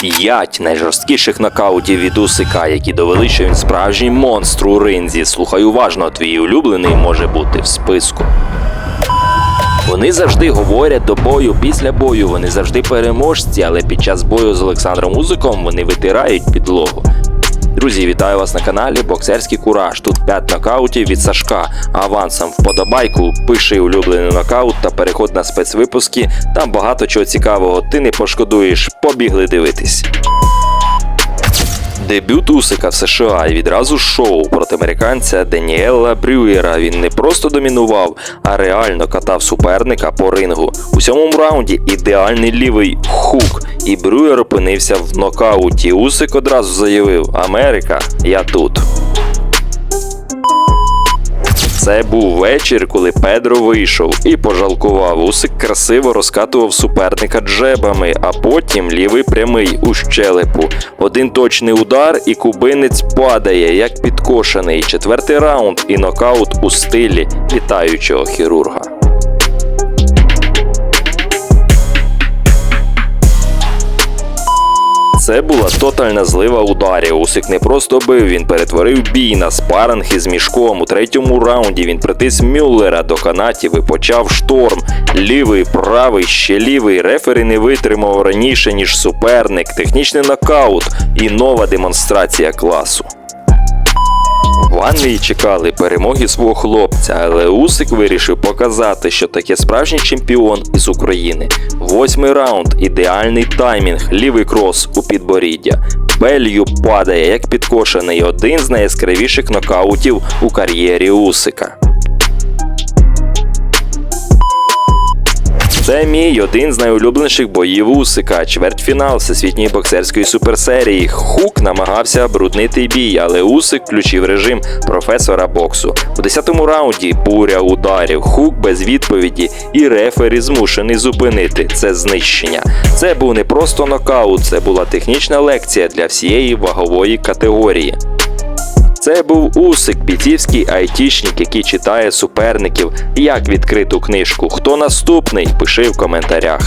П'ять найжорсткіших нокаутів від Усика, які довели, що він справжній монстр у ринзі. Слухай уважно, твій улюблений може бути в списку. Вони завжди говорять до бою після бою, вони завжди переможці, але під час бою з Олександром Узиком вони витирають підлогу. Друзі, вітаю вас на каналі Боксерський Кураж. Тут 5 нокаутів від Сашка. Авансом вподобайку, пиши улюблений нокаут та переходь на спецвипуски. Там багато чого цікавого. Ти не пошкодуєш. Побігли дивитись. Дебют Усика в США і відразу шоу проти американця Даніела Брюєра. Він не просто домінував, а реально катав суперника по рингу. У сьомому раунді ідеальний лівий хук, і Брюєр опинився в нокауті. Усик одразу заявив: Америка, я тут. Це був вечір, коли Педро вийшов і пожалкував. Усик красиво розкатував суперника джебами, а потім лівий прямий у щелепу. Один точний удар, і кубинець падає, як підкошений. Четвертий раунд і нокаут у стилі літаючого хірурга. Це була тотальна злива ударів. Усик не просто бив, він перетворив бій на спаринг із мішком. У третьому раунді він притис Мюллера до канатів і почав шторм. Лівий, правий, ще лівий. Рефері не витримав раніше, ніж суперник. Технічний нокаут і нова демонстрація класу. В Англії чекали перемоги свого хлопця, але Усик вирішив показати, що таке справжній чемпіон із України. Восьмий раунд, ідеальний таймінг, лівий крос у підборіддя. Белью падає як підкошений, один з найяскравіших нокаутів у кар'єрі Усика. Це мій один з найулюбленіших боїв Усика. Чвертьфінал всесвітньої боксерської суперсерії. Хук намагався бруднити бій, але Усик включив режим професора боксу. У 10-му раунді буря ударів. Хук без відповіді, і рефері змушений зупинити це знищення. Це був не просто нокаут, це була технічна лекція для всієї вагової категорії. Це був Усик, бійцівський айтішник, який читає суперників як відкриту книжку. Хто наступний? Пиши в коментарях.